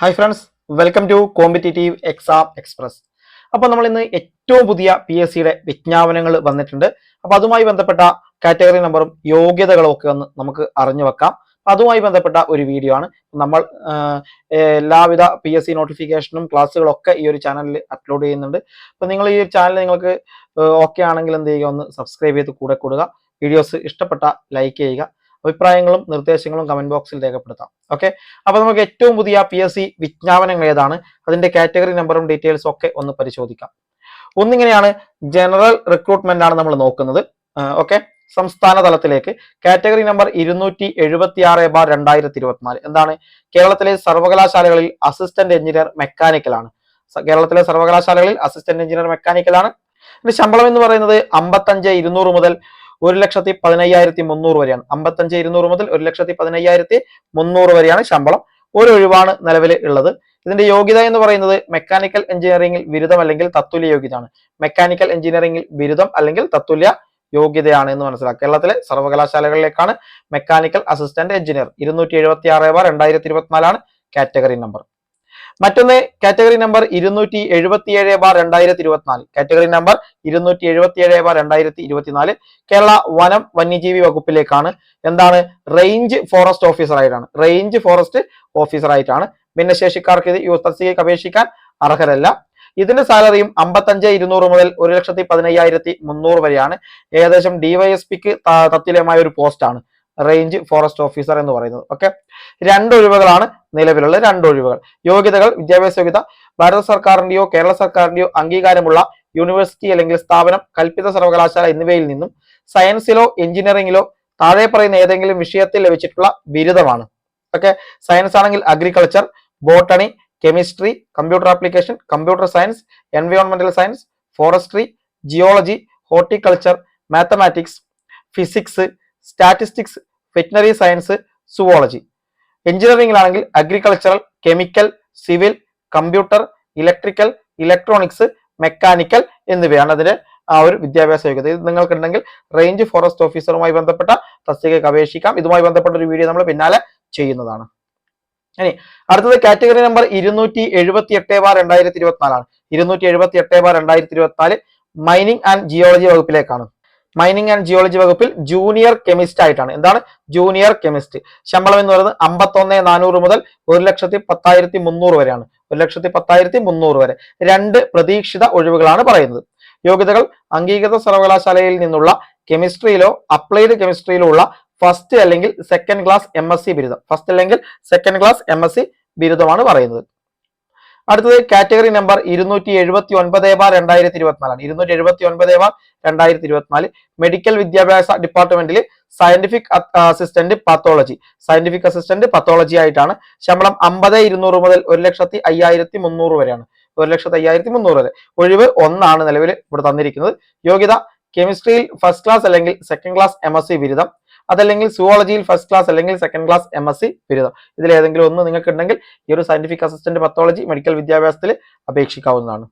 Hi friends welcome to competitive exam express അപ്പോൾ നമ്മൾ ഇന്ന് ഏറ്റവും പുതിയ പി എസ് സിയുടെ വിജ്ഞാപനങ്ങൾ വന്നിട്ടുണ്ട്. അപ്പോൾ അതുമായി ബന്ധപ്പെട്ട കാറ്റഗറി നമ്പറും യോഗ്യതകളും ഒക്കെ ഒന്ന് നമുക്ക് അറിഞ്ഞു വെക്കാം. അതുമായി ബന്ധപ്പെട്ട ഒരു വീഡിയോ ആണ്. നമ്മൾ എല്ലാവിധ പി എസ് സി നോട്ടിഫിക്കേഷനും ക്ലാസ്സുകളൊക്കെ ഈ ഒരു ചാനലിൽ അപ്ലോഡ് ചെയ്യുന്നുണ്ട്. അപ്പോൾ നിങ്ങൾ ഈ ഒരു ചാനൽ നിങ്ങൾക്ക് ഓക്കെ ആണെങ്കിൽ എന്ത് ചെയ്യുക? ഒന്ന് സബ്സ്ക്രൈബ് ചെയ്ത് കൂടെ കൂടുക. വീഡിയോസ് ഇഷ്ടപ്പെട്ട ലൈക്ക് ചെയ്യുക. അഭിപ്രായങ്ങളും നിർദ്ദേശങ്ങളും കമന്റ് ബോക്സിൽ രേഖപ്പെടുത്താം. ഓക്കെ അപ്പൊ നമുക്ക് ഏറ്റവും പുതിയ പി എസ് സി വിജ്ഞാപനങ്ങൾ ഏതാണ്? അതിന്റെ കാറ്റഗറി നമ്പറും ഡീറ്റെയിൽസും ഒക്കെ ഒന്ന് പരിശോധിക്കാം. ഒന്നിങ്ങനെയാണ് ജനറൽ റിക്രൂട്ട്മെന്റ് ആണ് നമ്മൾ നോക്കുന്നത്. ഓക്കെ സംസ്ഥാന തലത്തിലേക്ക്. കാറ്റഗറി നമ്പർ ഇരുന്നൂറ്റി എഴുപത്തി ആറ് ബാർ രണ്ടായിരത്തി ഇരുപത്തിനാല് എന്താണ്? കേരളത്തിലെ സർവകലാശാലകളിൽ അസിസ്റ്റന്റ് എഞ്ചിനീയർ മെക്കാനിക്കൽ ആണ്. കേരളത്തിലെ സർവകലാശാലകളിൽ അസിസ്റ്റന്റ് എഞ്ചിനീയർ ഇതിന്റെ ശമ്പളം എന്ന് പറയുന്നത് അമ്പത്തഞ്ച് ഇരുന്നൂറ് മുതൽ ഒരു ലക്ഷത്തി പതിനയ്യായിരത്തി മുന്നൂറ് വരെയാണ്. അമ്പത്തഞ്ച് ഇരുന്നൂറ് മുതൽ ഒരു ലക്ഷത്തി പതിനയ്യായിരത്തി മുന്നൂറ് വരെയാണ് ശമ്പളം. ഒരു ഒഴിവാണ് നിലവിൽ ഉള്ളത്. ഇതിന്റെ യോഗ്യത എന്ന് പറയുന്നത് മെക്കാനിക്കൽ എഞ്ചിനീയറിംഗിൽ ബിരുദം അല്ലെങ്കിൽ തത്തുല്യ യോഗ്യതയാണ്. മെക്കാനിക്കൽ എഞ്ചിനീയറിംഗിൽ ബിരുദം അല്ലെങ്കിൽ തത്തുല്യ യോഗ്യതയാണ് എന്ന് മനസ്സിലാക്കുക. കേരളത്തിലെ സർവകലാശാലകളിലേക്കാണ് മെക്കാനിക്കൽ അസിസ്റ്റന്റ് എഞ്ചിനീയർ ഇരുന്നൂറ്റി എഴുപത്തി ആറ് ബാർ രണ്ടായിരത്തി ഇരുപത്തിനാലാണ് കാറ്റഗറി നമ്പർ മറ്റൊന്ന് കാറ്റഗറി നമ്പർ ഇരുന്നൂറ്റി എഴുപത്തി ഏഴ് ബാർ രണ്ടായിരത്തി ഇരുപത്തിനാല് കാറ്റഗറി നമ്പർ ഇരുന്നൂറ്റി എഴുപത്തി ഏഴ് ബാർ രണ്ടായിരത്തി ഇരുപത്തിനാല് കേരള വനം വന്യജീവി വകുപ്പിലേക്കാണ്. എന്താണ്? റേഞ്ച് ഫോറസ്റ്റ് ഓഫീസർ ആയിട്ടാണ്. റേഞ്ച് ഫോറസ്റ്റ് ഓഫീസർ ആയിട്ടാണ്. ഭിന്നശേഷിക്കാർക്ക് ഇത് യൂത്ത് തസ്തികയ്ക്ക് അപേക്ഷിക്കാൻ അർഹരല്ല. ഇതിന്റെ സാലറിയും അമ്പത്തഞ്ച് ഇരുന്നൂറ് മുതൽ ഒരു ലക്ഷത്തി പതിനയ്യായിരത്തി മുന്നൂറ് വരെയാണ്. ഏകദേശം ഡിവൈഎസ്പിക്ക് തത്തുല്യമായ ഒരു പോസ്റ്റാണ് റേഞ്ച് ഫോറസ്റ്റ് ഓഫീസർ എന്ന് പറയുന്നത്. ഓക്കെ രണ്ട് ഒഴിവുകളാണ് നിലവിലുള്ള രണ്ട് ഒഴിവുകൾ. യോഗ്യതകൾ വിദ്യാഭ്യാസ യോഗ്യത ഭാരത സർക്കാരിന്റെയോ കേരള സർക്കാരിന്റെയോ അംഗീകാരമുള്ള യൂണിവേഴ്സിറ്റി അല്ലെങ്കിൽ സ്ഥാപനം കൽപ്പിത സർവകലാശാല എന്നിവയിൽ നിന്നും സയൻസിലോ എഞ്ചിനീയറിംഗിലോ താഴെ പറയുന്ന ഏതെങ്കിലും വിഷയത്തിൽ ലഭിച്ചിട്ടുള്ള ബിരുദമാണ്. ഓക്കെ സയൻസ് ആണെങ്കിൽ agriculture botany chemistry computer application computer science എൻവയോൺമെന്റൽ science forestry geology horticulture mathematics physics statistics veterinary science zoology. എഞ്ചിനീയറിംഗിലാണെങ്കിൽ agricultural chemical civil computer electrical electronics mechanical എന്നിവയാണ് അതിന്റെ ആ ഒരു വിദ്യാഭ്യാസ യോഗ്യത. ഇത് നിങ്ങൾക്കുണ്ടെങ്കിൽ റേഞ്ച് ഫോറസ്റ്റ് ഓഫീസറുമായി ബന്ധപ്പെട്ട തസ്തികയ്ക്ക് അപേക്ഷിക്കാം. ഇതുമായി ബന്ധപ്പെട്ട ഒരു വീഡിയോ നമ്മൾ പിന്നാലെ ചെയ്യുന്നതാണ്. ഇനി അടുത്തത് കാറ്റഗറി നമ്പർ ഇരുന്നൂറ്റി എഴുപത്തി എട്ട് ബാർ രണ്ടായിരത്തി ഇരുപത്തിനാലാണ് ഇരുന്നൂറ്റി എഴുപത്തി എട്ട് ബാർ രണ്ടായിരത്തി ഇരുപത്തിനാല് മൈനിങ് ആൻഡ് ജിയോളജി വകുപ്പിലേക്കാണ്. മൈനിങ് ആൻഡ് ജിയോളജി വകുപ്പിൽ ജൂനിയർ കെമിസ്റ്റ് ആയിട്ടാണ്. എന്താണ്? ജൂനിയർ കെമിസ്റ്റ് ശമ്പളം എന്ന് പറയുന്നത് അമ്പത്തൊന്ന് നാനൂറ് മുതൽ ഒരു ലക്ഷത്തി പത്തായിരത്തി മുന്നൂറ് വരെയാണ്. ഒരു ലക്ഷത്തി പത്തായിരത്തി മുന്നൂറ് വരെ. രണ്ട് പ്രതീക്ഷിത ഒഴിവുകളാണ് പറയുന്നത്. യോഗ്യതകൾ അംഗീകൃത സർവകലാശാലയിൽ നിന്നുള്ള കെമിസ്ട്രിയിലോ അപ്ലൈഡ് കെമിസ്ട്രിയിലോ ഉള്ള ഫസ്റ്റ് അല്ലെങ്കിൽ സെക്കൻഡ് ക്ലാസ് എം ബിരുദം. ഫസ്റ്റ് അല്ലെങ്കിൽ സെക്കൻഡ് ക്ലാസ് എം ബിരുദമാണ് പറയുന്നത്. അടുത്തത് കാറ്റഗറി നമ്പർ ഇരുന്നൂറ്റി എഴുപത്തി ഒൻപത് ബാർ രണ്ടായിരത്തി ഇരുപത്തിനാലാണ് ഇരുന്നൂറ്റി എഴുപത്തി ഒൻപത് ബാർ രണ്ടായിരത്തി ഇരുപത്തിനാല് മെഡിക്കൽ വിദ്യാഭ്യാസ ഡിപ്പാർട്ട്മെന്റിൽ scientific assistant pathology scientific assistant pathology ആയിട്ടാണ് ശമ്പളം അമ്പത് ഇരുന്നൂറ് മുതൽ ഒരു ലക്ഷത്തി അയ്യായിരത്തി മുന്നൂറ് വരെയാണ്. ഒരു ലക്ഷത്തി അയ്യായിരത്തി മുന്നൂറ് വരെ. ഒഴിവ് ഒന്നാണ് നിലവിൽ ഇവിടെ തന്നിരിക്കുന്നത്. യോഗ്യത കെമിസ്ട്രിയിൽ ഫസ്റ്റ് ക്ലാസ് അല്ലെങ്കിൽ second class M S C ബിരുദം. അതല്ലെങ്കിൽ സുവോളജിയിൽ ഫസ്റ്റ് ക്ലാസ് അല്ലെങ്കിൽ second class M S C ബിരുദം. ഇതിൽ ഏതെങ്കിലും ഒന്ന് നിങ്ങൾക്ക് ഉണ്ടെങ്കിൽ ഈ ഒരു സയന്റിഫിക് അസിസ്റ്റന്റ് പത്തോളജി മെഡിക്കൽ വിദ്യാഭ്യാസത്തിൽ അപേക്ഷിക്കാവുന്നതാണ്.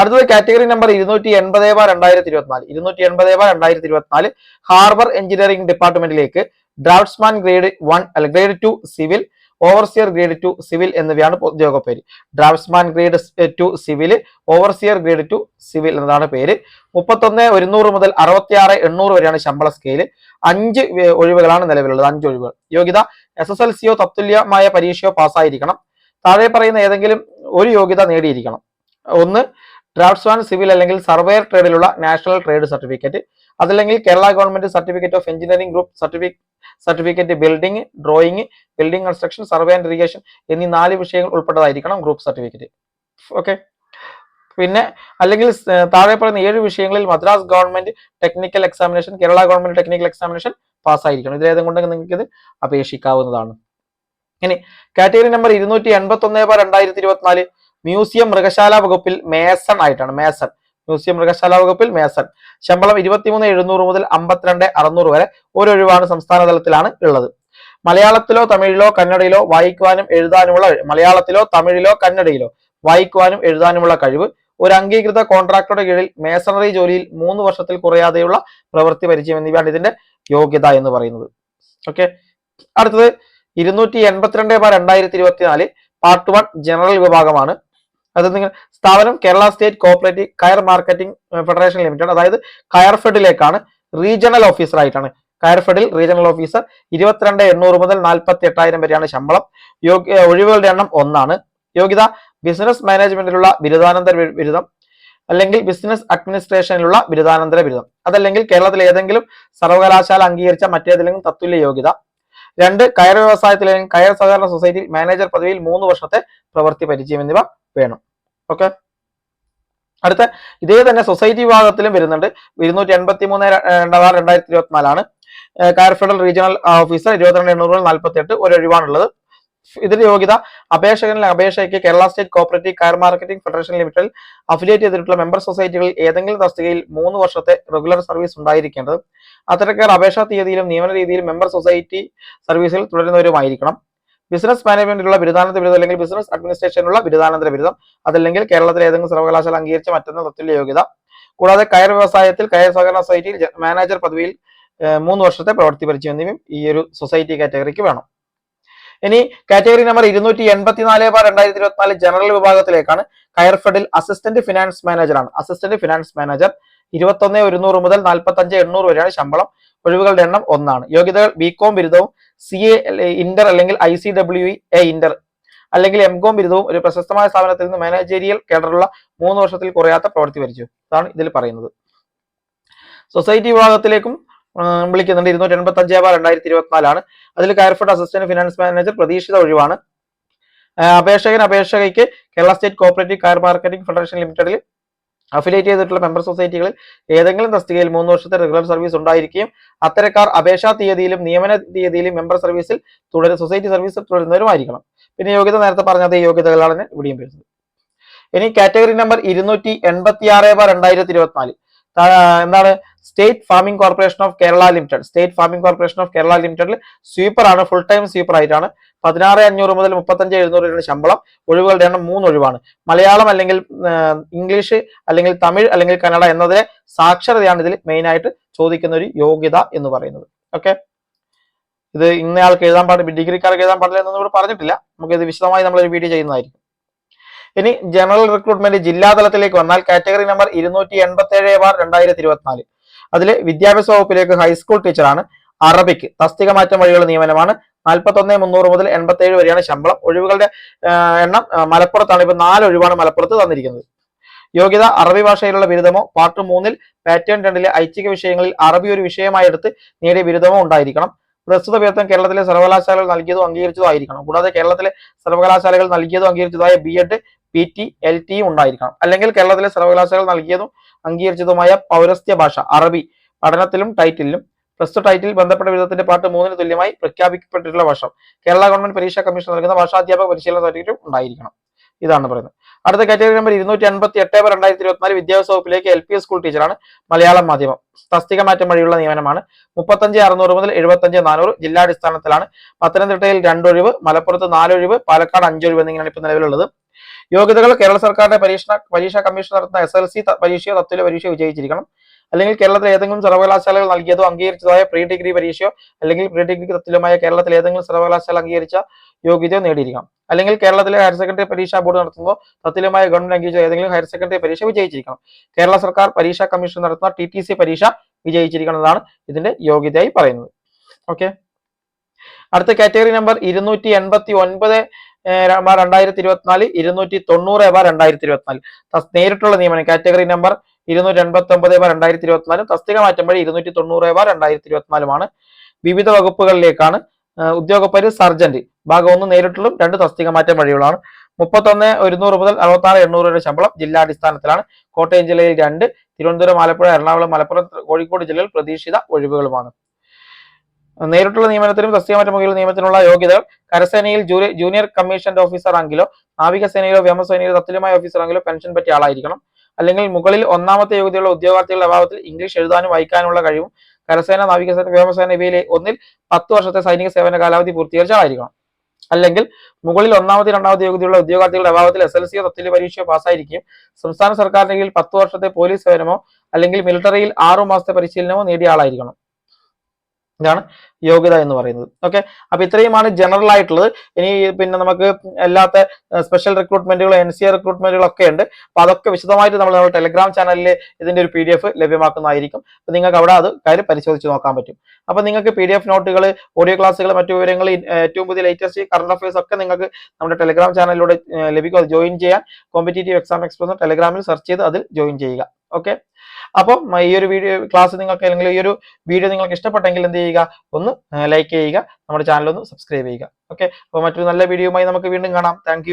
അടുത്തത് കാറ്റഗറി നമ്പർ ഇരുന്നൂറ്റി എൺപത് ബാർ രണ്ടായിരത്തി ഇരുപത്തിനാല് ഇരുന്നൂറ്റി എൺപത് ബാർ രണ്ടായിരത്തി ഇരുപത്തിനാല് ഹാർബർ എഞ്ചിനീയറിംഗ് ഡിപ്പാർട്ട്മെന്റിലേക്ക് ഡ്രാഫ്റ്റ്സ്മാൻ ഗ്രേഡ് വൺ അല്ല grade two civil overseer grade two civil എന്നിവയാണ് ഉദ്യോഗ പേര് draftsman grade two civil overseer grade two civil എന്നതാണ് പേര്. മുപ്പത്തൊന്ന് ഒരുന്നൂറ് മുതൽ അറുപത്തിയാറ് എണ്ണൂറ് വരെയാണ് ശമ്പള സ്കെയിൽ അഞ്ച് ഒഴിവുകളാണ് നിലവിലുള്ളത്. അഞ്ച് ഒഴിവുകൾ. യോഗ്യത എസ് എസ് എൽ സിയോ തത്തുല്യമായ പരീക്ഷയോ പാസ്സായിരിക്കണം. താഴെ പറയുന്ന ഏതെങ്കിലും ഒരു യോഗ്യത നേടിയിരിക്കണം. ഒന്ന് ഡ്രാഫ്റ്റ്സ്മാൻ സിവിൽ അല്ലെങ്കിൽ സർവേയർ ട്രേഡിലുള്ള നാഷണൽ ട്രേഡ് സർട്ടിഫിക്കറ്റ് അതല്ലെങ്കിൽ Kerala government certificate of engineering group certificate certificate building drawing building construction survey and irrigation എന്നീ നാല് വിഷയങ്ങൾ ഉൾപ്പെട്ടതായിരിക്കണം ഗ്രൂപ്പ് സർട്ടിഫിക്കറ്റ്. ഓക്കെ? പിന്നെ അല്ലെങ്കിൽ താഴെ പറയുന്ന ഏഴ് വിഷയങ്ങളിൽ Madras government technical examination Kerala government technical examination പാസ്സായിരിക്കണം. ഇതിലേതും കൊണ്ടെങ്കിൽ നിങ്ങൾക്ക് ഇത് അപേക്ഷിക്കാവുന്നതാണ്. ഇനി കാറ്റഗറി നമ്പർ ഇരുന്നൂറ്റി എൺപത്തി ഒന്ന് രണ്ടായിരത്തി ഇരുപത്തിനാല് മ്യൂസിയം മൃഗശാല വകുപ്പിൽ മേസൺ ആയിട്ടാണ് മേസൺ. മ്യൂസിയം മൃഗശാല വകുപ്പിൽ മേസൺ ശമ്പളം ഇരുപത്തിമൂന്ന് എഴുന്നൂറ് മുതൽ അമ്പത്തിരണ്ട് അറുന്നൂറ് വരെ ഒരു ഒഴിവാണ് സംസ്ഥാന തലത്തിലാണ് ഉള്ളത്. മലയാളത്തിലോ തമിഴിലോ കന്നഡയിലോ വായിക്കുവാനും എഴുതാനുമുള്ള മലയാളത്തിലോ തമിഴിലോ കന്നഡയിലോ വായിക്കുവാനും എഴുതാനുമുള്ള കഴിവ് ഒരു അംഗീകൃത കോൺട്രാക്ടറുടെ കീഴിൽ മേസണറി ജോലിയിൽ മൂന്ന് വർഷത്തിൽ കുറയാതെയുള്ള പ്രവൃത്തി പരിചയം എന്നിവയാണ് ഇതിന്റെ യോഗ്യത എന്ന് പറയുന്നത്. ഓക്കെ. അടുത്തത് ഇരുന്നൂറ്റി എൺപത്തിരണ്ട് ബാർ രണ്ടായിരത്തി ഇരുപത്തിനാല് പാർട്ട് വൺ ജനറൽ വിഭാഗമാണ് അത് നിങ്ങൾ സ്ഥാപനം Kerala state cooperative coir marketing federation limited അതായത് കയർഫെഡിലേക്കാണ് റീജിയണൽ ഓഫീസർ ആയിട്ടാണ് കയർഫെഡിൽ റീജിയണൽ ഓഫീസർ ഇരുപത്തിരണ്ട് എണ്ണൂറ് മുതൽ നാൽപ്പത്തി എട്ടായിരം വരെയാണ് ശമ്പളം. ഒഴിവുകളുടെ എണ്ണം ഒന്നാണ്. യോഗ്യത ബിസിനസ് മാനേജ്മെന്റിലുള്ള ബിരുദാനന്തര ബിരുദം അല്ലെങ്കിൽ ബിസിനസ് അഡ്മിനിസ്ട്രേഷനിലുള്ള ബിരുദാനന്തര ബിരുദം. അതല്ലെങ്കിൽ കേരളത്തിലെ ഏതെങ്കിലും സർവകലാശാല അംഗീകരിച്ച മറ്റേതെങ്കിലും തത്തുല്യ യോഗ്യത. രണ്ട് കയർ വ്യവസായത്തിലെ കയർ സഹകരണ സൊസൈറ്റിയിൽ മാനേജർ പദവിയിൽ മൂന്ന് വർഷത്തെ പ്രവൃത്തി പരിചയം എന്നിവ വേണം. ഓക്കെ. അടുത്ത ഇതേ തന്നെ സൊസൈറ്റി വിഭാഗത്തിലും വരുന്നുണ്ട്. ഇരുന്നൂറ്റി എൺപത്തി മൂന്ന് രണ്ടായിരത്തി ഇരുപത്തിനാലാണ് കയർ ഫെഡറൽ റീജിയണൽ ഓഫീസർ ഇരുപത്തിരണ്ട് എണ്ണൂറ് നാൽപ്പത്തി എട്ട് ഒരു ഒഴിവാണുള്ളത് ഇതിന്റെ യോഗ്യത അപേക്ഷകനിലെ അപേക്ഷയ്ക്ക് Kerala state cooperative coir marketing federation ലിമിറ്റഡിൽ അഫിലിയേറ്റ് ചെയ്തിട്ടുള്ള മെമ്പർ സൊസൈറ്റികളിൽ ഏതെങ്കിലും തസ്തികയിൽ മൂന്ന് വർഷത്തെ റെഗുലർ സർവീസ് ഉണ്ടായിരിക്കേണ്ടത്. അത്തരക്കാർ അപേക്ഷാ തീയതിയിലും നിയമന രീതിയിലും മെമ്പർ സൊസൈറ്റി സർവീസിൽ തുടരുന്നവരുമായിരിക്കണം. ബിസിനസ് മാനേജ്മെന്റിലുള്ള ബിരുദാനന്തര ബിരുദം അല്ലെങ്കിൽ ബിസിനസ് അഡ്മിനിസ്ട്രേഷനുള്ള ബിരുദാനന്തര ബിരുദം അതല്ലെങ്കിൽ കേരളത്തിലെ ഏതെങ്കിലും സർവകലാശാല അംഗീകരിച്ച മറ്റൊന്ന് തത്തുല്യ യോഗ്യത. കൂടാതെ കയർ വ്യവസായത്തിൽ കയർ സഹകരണ സൊസൈറ്റിയിൽ മാനേജർ പദവിയിൽ മൂന്ന് വർഷത്തെ പ്രവൃത്തി പരിചയം എന്നിവയും ഈ ഒരു സൊസൈറ്റി കാറ്റഗറിക്ക് വേണം. ഇനി കാറ്റഗറി നമ്പർ ഇരുന്നൂറ്റി എൺപത്തിനാല് ബാർ രണ്ടായിരത്തി ഇരുപത്തിനാല് ജനറൽ വിഭാഗത്തിലേക്കാണ് കയർഫെഡിൽ അസിസ്റ്റന്റ് ഫിനാൻസ് മാനേജർ ആണ്. അസിസ്റ്റന്റ് ഫിനാൻസ് മാനേജർ ഇരുപത്തൊന്ന് ഒരുന്നൂറ് മുതൽ നാൽപ്പത്തഞ്ച് എണ്ണൂറ് വരെയാണ് ശമ്പളം. ഒഴിവുകളുടെ എണ്ണം ഒന്നാണ്. യോഗ്യതകൾ ബികോം ബിരുദവും സി എ ഇന്റർ അല്ലെങ്കിൽ I C W A inter അല്ലെങ്കിൽ എം കോം ബിരുദവും ഒരു പ്രശസ്തമായ സ്ഥാപനത്തിൽ നിന്ന് മാനേജേരിയൽ കേഡറുള്ള മൂന്ന് വർഷത്തിൽ കുറയാത്ത പ്രവൃത്തി വരിച്ചു ഇതാണ് ഇതിൽ പറയുന്നത്. സൊസൈറ്റി വിഭാഗത്തിലേക്കും വിളിക്കുന്നുണ്ട്. ഇരുന്നൂറ്റി എൺപത്തി അഞ്ച് ബാർ രണ്ടായിരത്തി ഇരുപത്തിനാലാണ് അതിൽ കയർഫുഡ് അസിസ്റ്റന്റ് ഫിനാൻസ് മാനേജർ പ്രതീക്ഷിത ഒഴിവാണ്. അപേക്ഷകൻ അപേക്ഷകയ്ക്ക് Kerala state cooperative coir marketing federation ലിമിറ്റഡിൽ അഫിലിയേറ്റ് ചെയ്തിട്ടുള്ള മെമ്പർ സൊസൈറ്റികളിൽ ഏതെങ്കിലും തസ്തികയിൽ മൂന്ന് വർഷത്തെ റെഗുലർ സർവീസ് ഉണ്ടായിരിക്കുകയും അത്തരക്കാർ അപേക്ഷാ തീയതിയിലും നിയമന തീയതിയിലും മെമ്പർ സർവീസിൽ തുടരും സൊസൈറ്റി സർവീസ് തുടരുന്നവരുമായിരിക്കണം. പിന്നെ യോഗ്യത നേരത്തെ പറഞ്ഞത് ഈ യോഗ്യതകളാണ് ഇവിടെയും വരുന്നത്. ഇനി കാറ്റഗറി നമ്പർ ഇരുന്നൂറ്റി എൺപത്തി ആറ് ബാർ രണ്ടായിരത്തി ഇരുപത്തിനാല് എന്താണ് state farming corporation of Kerala limited state farming corporation of Kerala ലിമിറ്റഡിൽ സ്വീപ്പർ ആണ് ഫുൾ ടൈം സ്വീപ്പർ ആയിട്ടാണ് പതിനാറ് അഞ്ഞൂറ് മുതൽ മുപ്പത്തഞ്ച് എഴുന്നൂറ് രൂപയുടെ ശമ്പളം ഒഴിവുകളുടെ എണ്ണം മൂന്ന് ഒഴിവാണ്. മലയാളം അല്ലെങ്കിൽ ഇംഗ്ലീഷ് അല്ലെങ്കിൽ തമിഴ് അല്ലെങ്കിൽ കന്നഡ എന്നതിലെ സാക്ഷരതയാണ് ഇതിൽ മെയിൻ ആയിട്ട് ചോദിക്കുന്ന ഒരു യോഗ്യത എന്ന് പറയുന്നത്. ഓക്കെ? ഇത് ഇന്നയാൾക്ക് എഴുതാൻ പാടില്ല ഡിഗ്രിക്കാർക്ക് എഴുതാൻ പാടില്ല എന്നൊന്നും ഇവിടെ പറഞ്ഞിട്ടില്ല. നമുക്ക് ഇത് വിശദമായി നമ്മളൊരു വീഡിയോ ചെയ്യുന്നതായിരിക്കും. ഇനി ജനറൽ റിക്രൂട്ട്മെന്റ് ജില്ലാ തലത്തിലേക്ക് വന്നാൽ കാറ്റഗറി നമ്പർ ഇരുന്നൂറ്റി എൺപത്തി ഏഴ് ബാർ രണ്ടായിരത്തി ഇരുപത്തിനാല് അതിൽ വിദ്യാഭ്യാസ വകുപ്പിലേക്ക് ഹൈസ്കൂൾ ടീച്ചറാണ് അറബിക്ക് തസ്തിക മാറ്റം വഴിയുള്ള നിയമനമാണ് നാൽപ്പത്തി ഒന്ന് മുന്നൂറ് മുതൽ എൺപത്തി ഏഴ് വരെയാണ് ശമ്പളം. ഒഴിവുകളുടെ എണ്ണം മലപ്പുറത്താണ് ഇപ്പൊ നാല് ഒഴിവാണ് മലപ്പുറത്ത് തന്നിരിക്കുന്നത്. യോഗ്യത അറബി ഭാഷയിലുള്ള ബിരുദമോ പാർട്ട് മൂന്നിൽ പാറ്റേൺ രണ്ടിലെ ഐച്ഛിക വിഷയങ്ങളിൽ അറബി ഒരു വിഷയമായി എടുത്ത് നേടിയ ബിരുദമോ ഉണ്ടായിരിക്കണം. പ്രസ്തുത ബിരുദം കേരളത്തിലെ സർവകലാശാലകൾ നൽകിയതോ അംഗീകരിച്ചതോ ആയിരിക്കണം. കൂടാതെ കേരളത്തിലെ സർവകലാശാലകൾ നൽകിയതോ അംഗീകരിച്ചതായ B Ed P T L ടിയും ഉണ്ടായിരിക്കണം. അല്ലെങ്കിൽ കേരളത്തിലെ സർവകലാശാലകൾ നൽകിയതും അംഗീകരിച്ചതുമായ പൗരസ്ത്യ ഭാഷ അറബി പഠനത്തിലും ടൈറ്റിലും പ്രസ്തുത ടൈറ്റിൽ ബന്ധപ്പെട്ട ബിരുദത്തിന്റെ പാർട്ട് മൂന്നിന് തുല്യമായി പ്രഖ്യാപിക്കപ്പെട്ടിട്ടുള്ള വർഷം. കേരള ഗവൺമെന്റ് പരീക്ഷാ കമ്മീഷൻ നൽകുന്ന ഭാഷാധ്യാപക പരിശീലന സർട്ടിഫിക്കറ്റ് ഉണ്ടായിരിക്കണം. ഇതാണ് പറയുന്നത്. അടുത്ത കാറ്റഗറി നമ്പർ ഇരുന്നൂറ്റി അൻപത്തി എട്ട് രണ്ടായിരത്തി ഇരുപത്തിനാല് വിദ്യാഭ്യാസ വകുപ്പിലേക്ക് എൽ പി എസ് സ്കൂൾ ടീച്ചറാണ് മലയാളം മാധ്യമം. തസ്തിക മാറ്റം വഴിയുള്ള നിയമനമാണ്. മുപ്പത്തഞ്ച് അറുന്നൂറ് മുതൽ എഴുപത്തഞ്ച് നാനൂറ് ജില്ലാടിസ്ഥാനത്തിലാണ്. പത്തനംതിട്ടയിൽ രണ്ടൊഴിവ് മലപ്പുറത്ത് നാലൊഴിവ് പാലക്കാട് അഞ്ചൊഴിവ് എന്നിങ്ങനെയാണ് ഇപ്പോൾ നിലവിലുള്ളത്. യോഗ്യതകൾ കേരള സർക്കാരിന്റെ പരീക്ഷ പരീക്ഷാ കമ്മീഷൻ നടത്തുന്ന എസ് എൽ സി പരീക്ഷയോ തത്തുല്യ പരീക്ഷയോ വിജയിച്ചിരിക്കണം. അല്ലെങ്കിൽ കേരളത്തിലെ ഏതെങ്കിലും സർവകലാശാലകൾ നൽകിയതോ അംഗീകരിച്ചതായ പ്രീ ഡിഗ്രി പരീക്ഷയോ അല്ലെങ്കിൽ പ്രീ ഡിഗ്രിക്ക് തത്തുല്യമായ കേരളത്തിലെ ഏതെങ്കിലും സർവകലാശാല അംഗീകരിച്ച യോഗ്യതയോ നേടിയിരിക്കാം. അല്ലെങ്കിൽ കേരളത്തിലെ ഹയർ സെക്കൻഡറി പരീക്ഷാ ബോർഡ് നടത്തുമ്പോൾ തത്തുല്യമായ ഗവൺമെന്റ് അംഗീകരിച്ച ഏതെങ്കിലും ഹയർ സെക്കൻഡറി പരീക്ഷ വിജയിച്ചിരിക്കണം. കേരള സർക്കാർ പരീക്ഷാ കമ്മീഷൻ നടത്തുന്ന ടി ടി സി പരീക്ഷ വിജയിച്ചിരിക്കുന്നതാണ് ഇതിന്റെ യോഗ്യതയായി പറയുന്നത്. ഓക്കെ അടുത്ത കാറ്റഗറി നമ്പർ ഇരുന്നൂറ്റി എൺപത്തി ഒൻപത് രണ്ടായിരത്തി ഇരുപത്തിനാല് ഇരുന്നൂറ്റി തൊണ്ണൂറ് രണ്ടായിരത്തി ഇരുപത്തിനാല് നേരിട്ടുള്ള നിയമനം. കാറ്റഗറി നമ്പർ ഇരുന്നൂറ്റി എൺപത്തി ഒമ്പത് ബാർ രണ്ടായിരത്തി ഇരുപത്തിനാലും തസ്തിക മാറ്റം വഴി ഇരുന്നൂറ്റി തൊണ്ണൂറ് ബാർ രണ്ടായിരത്തി ഇരുപത്തിനാലുമാണ് വിവിധ വകുപ്പുകളിലേക്കാണ് ഉദ്യോഗപ്പേര് സർജന്റ്. ഭാഗം ഒന്ന് നേരിട്ടുള്ളതും രണ്ട് തസ്തിക മാറ്റം വഴിയുള്ളതാണ്. മുപ്പത്തൊന്ന് ഒരുന്നൂറ് മുതൽ അറുപത്താറ് എണ്ണൂറ് വരെ ശമ്പളം ജില്ലാടിസ്ഥാനത്തിലാണ്. കോട്ടയം ജില്ലയിൽ രണ്ട് തിരുവനന്തപുരം ആലപ്പുഴ എറണാകുളം മലപ്പുറം കോഴിക്കോട് ജില്ലയിൽ പ്രതീക്ഷിത ഒഴിവുകളുമാണ്. നേരിട്ടുള്ള നിയമനത്തിനും തസ്തികമാറ്റ മുഖ്യ നിയമനത്തിനുള്ള യോഗ്യതകൾ കരസേനയിൽ ജൂനിയർ കമ്മീഷൻഡ് ഓഫീസർ റാങ്കിലോ നാവികസേനയിലോ വ്യോമസേനയിലോ തത്തുല്യമായ ഓഫീസർ റാങ്കിലോ പെൻഷൻ പറ്റിയ ആളായിരിക്കണം. അല്ലെങ്കിൽ മുകളിൽ ഒന്നാമത്തെ യോഗ്യതയുള്ള ഉദ്യോഗാർത്ഥികളുടെ അഭാവത്തിൽ ഇംഗ്ലീഷ് എഴുതാനും വായിക്കാനുള്ള കഴിവും കരസേന നാവികസേന വ്യോമസേന ഇവയിലെ ഒന്നിൽ പത്ത് വർഷത്തെ സൈനിക സേവന കാലാവധി പൂർത്തീകരിച്ച ആയിരിക്കണം അല്ലെങ്കിൽ മുകളിൽ ഒന്നാമത്തെ രണ്ടാമത്തെ യോഗ്യതയുള്ള ഉദ്യോഗാർത്ഥികളുടെ അഭാവത്തിൽ എസ് എൽ സിയോ തത്തുല്യ പരീക്ഷയോ പാസ്സായിരിക്കും സംസ്ഥാന സർക്കാരിന്റെ കീഴിൽ പത്ത് വർഷത്തെ പോലീസ് സേവനമോ അല്ലെങ്കിൽ മിലിറ്ററിയിൽ ആറു മാസത്തെ പരിശീലനമോ നേടിയ ആളായിരിക്കണം. ഇതാണ് യോഗ്യത എന്ന് പറയുന്നത്. ഓക്കെ അപ്പൊ ഇത്രയുമാണ് ജനറൽ ആയിട്ടുള്ളത്. ഇനി പിന്നെ നമുക്ക് അല്ലാത്ത സ്പെഷ്യൽ റിക്രൂട്ട്മെന്റുകൾ എൻ സി എ റിക്രൂട്ട്മെന്റുകളൊക്കെ ഉണ്ട്. അപ്പൊ അതൊക്കെ വിശദമായിട്ട് നമ്മൾ നമ്മുടെ ടെലഗ്രാം ചാനലിൽ ഇതിന്റെ ഒരു പി ഡി എഫ് ലഭ്യമാക്കുന്നതായിരിക്കും. അപ്പൊ നിങ്ങൾക്ക് അവിടെ അത് കാര്യം പരിശോധിച്ച് നോക്കാൻ പറ്റും. അപ്പൊ നിങ്ങൾക്ക് പി ഡി എഫ് നോട്ടുകൾ ഓഡിയോ ക്ലാസ്സുകൾ മറ്റു വിവരങ്ങൾ ഏറ്റവും പുതിയ ലേറ്റസ്റ്റ് കറണ്ട് അഫയേഴ്സ് ഒക്കെ നിങ്ങൾക്ക് നമ്മുടെ ടെലഗ്രാം ചാനലിലൂടെ ലഭിക്കും. അത് ജോയിൻ ചെയ്യാൻ കോമ്പറ്റേറ്റീവ് എക്സാം എക്സ്പ്രസ് ടെലഗ്രാമിൽ സെർച്ച് ചെയ്ത് അതിൽ ജോയിൻ ചെയ്യുക. ഓക്കെ അപ്പം ഈ ഒരു വീഡിയോ ക്ലാസ് നിങ്ങൾക്ക് അല്ലെങ്കിൽ ഈ ഒരു വീഡിയോ നിങ്ങൾക്ക് ഇഷ്ടപ്പെട്ടെങ്കിൽ എന്ത് ചെയ്യുക? ഒന്ന് ലൈക്ക് ചെയ്യുക. നമ്മുടെ ചാനൽ ഒന്ന് സബ്സ്ക്രൈബ് ചെയ്യുക. ഓക്കെ അപ്പോൾ മറ്റൊരു നല്ല വീഡിയോയുമായി നമുക്ക് വീണ്ടും കാണാം. താങ്ക്